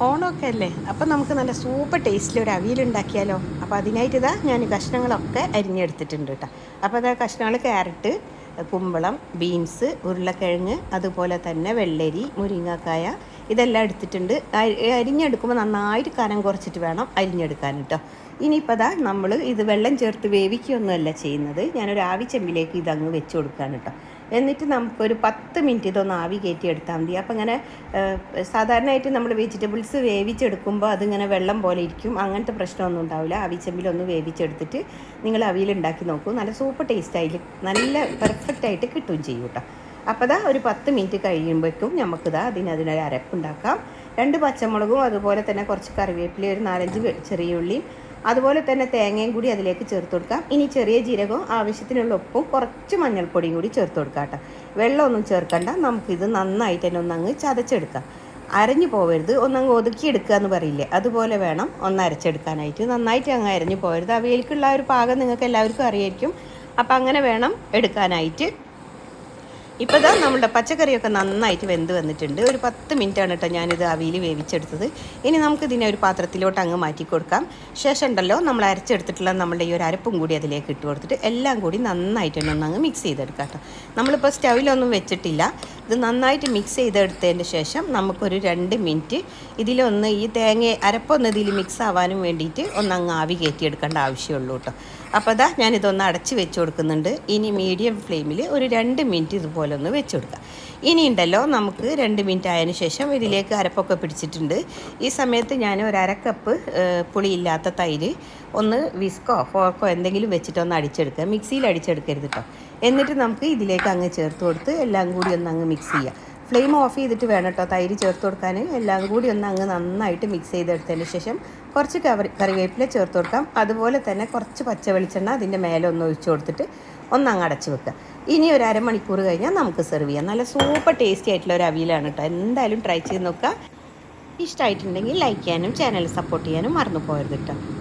ഓണമൊക്കെ അല്ലേ? അപ്പം നമുക്ക് നല്ല സൂപ്പർ ടേസ്റ്റിൽ ഒരു അവിയലുണ്ടാക്കിയാലോ അപ്പോൾ അതിനായിട്ട് ഇതാ ഞാൻ കഷ്ണങ്ങളൊക്കെ അരിഞ്ഞെടുത്തിട്ടുണ്ട് കേട്ടോ അപ്പോൾ അതാ കഷ്ണങ്ങൾ ക്യാരറ്റ് കുമ്പളം ബീൻസ് ഉരുളക്കിഴങ്ങ് അതുപോലെ തന്നെ വെള്ളരി മുരിങ്ങക്കായ ഇതെല്ലാം എടുത്തിട്ടുണ്ട്. അരി- അരിഞ്ഞെടുക്കുമ്പോൾ നന്നായിട്ട് കനം കുറച്ചിട്ട് വേണം അരിഞ്ഞെടുക്കാൻ കേട്ടോ ഇനിയിപ്പോൾ അതാ നമ്മൾ ഇത് വെള്ളം ചേർത്ത് വേവിക്കുകയൊന്നുമല്ല ചെയ്യുന്നത്. ഞാനൊരു ആവി ചെമ്പിലേക്ക് ഇതങ്ങ് വെച്ച് കൊടുക്കുകയാണ് കേട്ടോ എന്നിട്ട് നമുക്കൊരു പത്ത് മിനിറ്റ് ഇതൊന്ന് ആവി കയറ്റി എടുത്താൽ മതി. അപ്പം ഇങ്ങനെ സാധാരണയായിട്ട് നമ്മൾ വെജിറ്റബിൾസ് വേവിച്ചെടുക്കുമ്പോൾ അതിങ്ങനെ വെള്ളം പോലെ ഇരിക്കും. അങ്ങനത്തെ പ്രശ്നമൊന്നും ഉണ്ടാവില്ല. ആവിച്ചെമ്പിലൊന്ന് വേവിച്ചെടുത്തിട്ട് നിങ്ങൾ അവിയിലുണ്ടാക്കി നോക്കൂ. നല്ല സൂപ്പർ ടേസ്റ്റ് ആയിട്ട് നല്ല പെർഫെക്റ്റ് ആയിട്ട് കിട്ടുകയും ചെയ്യും കേട്ടോ അപ്പോൾ ദാ ഒരു പത്ത് മിനിറ്റ് കഴിയുമ്പോഴേക്കും നമുക്കിതാ അതിന് അതിനൊരു അരപ്പുണ്ടാക്കാം രണ്ട് പച്ചമുളകും അതുപോലെ തന്നെ കുറച്ച് കറിവേപ്പിലയും ഒരു നാലഞ്ച് ചെറിയ ഉള്ളിയും അതുപോലെ തന്നെ തേങ്ങയും കൂടി അതിലേക്ക് ചേർത്ത് കൊടുക്കാം. ഇനി ചെറിയ ജീരകവും ആവശ്യത്തിനുള്ള ഉപ്പും കുറച്ച് മഞ്ഞൾപ്പൊടിയും കൂടി ചേർത്ത് കൊടുക്കാം കേട്ടോ. വെള്ളമൊന്നും ചേർക്കണ്ട. നമുക്കിത് നന്നായിട്ട് തന്നെ ഒന്നങ്ങ് ചതച്ചെടുക്കാം. അരഞ്ഞു പോവരുത്. ഒന്നങ്ങ് ഒതുക്കിയെടുക്കുക എന്ന് പറയില്ലേ? അതുപോലെ വേണം ഒന്ന് അരച്ചെടുക്കാനായിട്ട്. നന്നായിട്ട് അങ്ങ് അരഞ്ഞു പോകരുത് അവയിലേക്കുള്ള ഒരു പാകം നിങ്ങൾക്ക് എല്ലാവർക്കും അറിയായിരിക്കും. അപ്പം അങ്ങനെ വേണം എടുക്കാനായിട്ട്. ഇപ്പോൾ ഇതാ നമ്മുടെ പച്ചക്കറിയൊക്കെ നന്നായിട്ട് വെന്ത് വന്നിട്ടുണ്ട്. ഒരു പത്ത് മിനിറ്റാണ് കേട്ടോ ഞാനിത് അവിയിൽ വേവിച്ചെടുത്തത്. ഇനി നമുക്ക് ഇതിനെ ഒരു പാത്രത്തിലോട്ട് അങ്ങ് മാറ്റി കൊടുക്കാം. ശേഷം ഉണ്ടല്ലോ നമ്മൾ അരച്ചെടുത്തിട്ടുള്ള നമ്മുടെ ഈ ഒരു അരപ്പും കൂടി അതിലേക്ക് ഇട്ട് കൊടുത്തിട്ട് എല്ലാം കൂടി നന്നായിട്ട് തന്നെ ഒന്ന് അങ്ങ് മിക്സ് ചെയ്തെടുക്കാം കേട്ടോ നമ്മളിപ്പോൾ സ്റ്റൗവിലൊന്നും വെച്ചിട്ടില്ല. ഇത് നന്നായിട്ട് മിക്സ് ചെയ്തെടുത്തതിന് ശേഷം നമുക്കൊരു രണ്ട് മിനിറ്റ് ഇതിലൊന്ന് ഈ തേങ്ങ അരപ്പൊന്ന് ഇതിൽ മിക്സ് ആവാനും വേണ്ടിയിട്ട് ഒന്ന് അങ്ങ് ആവി കയറ്റിയെടുക്കേണ്ട ആവശ്യമുള്ളൂ കേട്ടോ. അപ്പോൾ അതാ ഞാനിതൊന്ന് അടച്ച് വെച്ച് കൊടുക്കുന്നുണ്ട്. ഇനി മീഡിയം ഫ്ലെയിമിൽ ഒരു രണ്ട് മിനിറ്റ് ഇതുപോലെ ഒന്ന് വെച്ച് കൊടുക്കാം. ഇനി ഉണ്ടല്ലോ നമുക്ക് രണ്ട് മിനിറ്റ് ആയതിനു ശേഷം ഇതിലേക്ക് അരപ്പൊക്കെ പിടിച്ചിട്ടുണ്ട്. ഈ സമയത്ത് ഞാൻ ഒരു അരക്കപ്പ് ഏഹ്, പുളിയില്ലാത്ത തൈര് ഒന്ന് വിസ്കോ ഫോർക്കോ എന്തെങ്കിലും വെച്ചിട്ട് ഒന്ന് അടിച്ചെടുക്കുക. മിക്സിയിൽ അടിച്ചെടുക്കരുത് കേട്ടോ എന്നിട്ട് നമുക്ക് ഇതിലേക്ക് അങ്ങ് ചേർത്ത് കൊടുത്ത് എല്ലാം കൂടി ഒന്ന് അങ്ങ് മിക്സ് ചെയ്യുക ഫ്ലെയിം ഓഫ് ചെയ്തിട്ട് വേണം കേട്ടോ തൈര് ചേർത്ത് കൊടുക്കാൻ. എല്ലാം കൂടി ഒന്ന് അങ്ങ് നന്നായിട്ട് മിക്സ് ചെയ്തെടുത്തതിന് ശേഷം കുറച്ച് കവറി കറിവേപ്പില ചേർത്ത് കൊടുക്കാം. അതുപോലെ തന്നെ കുറച്ച് പച്ച വെളിച്ചെണ്ണ അതിന്റെ മേലെ ഒന്ന് ഒഴിച്ചു കൊടുത്തിട്ട് ഒന്ന് അങ്ങ് അടച്ച് വെക്കുക. ഇനി ഒരു അരമണിക്കൂർ കഴിഞ്ഞാൽ നമുക്ക് സെർവ് ചെയ്യാം. നല്ല സൂപ്പർ ടേസ്റ്റി ആയിട്ടുള്ള ഒരു അവിയലാണ് കേട്ടോ എന്തായാലും ട്രൈ ചെയ്ത് നോക്കുക. ഇഷ്ടമായിട്ടുണ്ടെങ്കിൽ ലൈക്ക് ചെയ്യാനും ചാനൽ സപ്പോർട്ട് ചെയ്യാനും മറന്നു പോകരുത് കേട്ടോ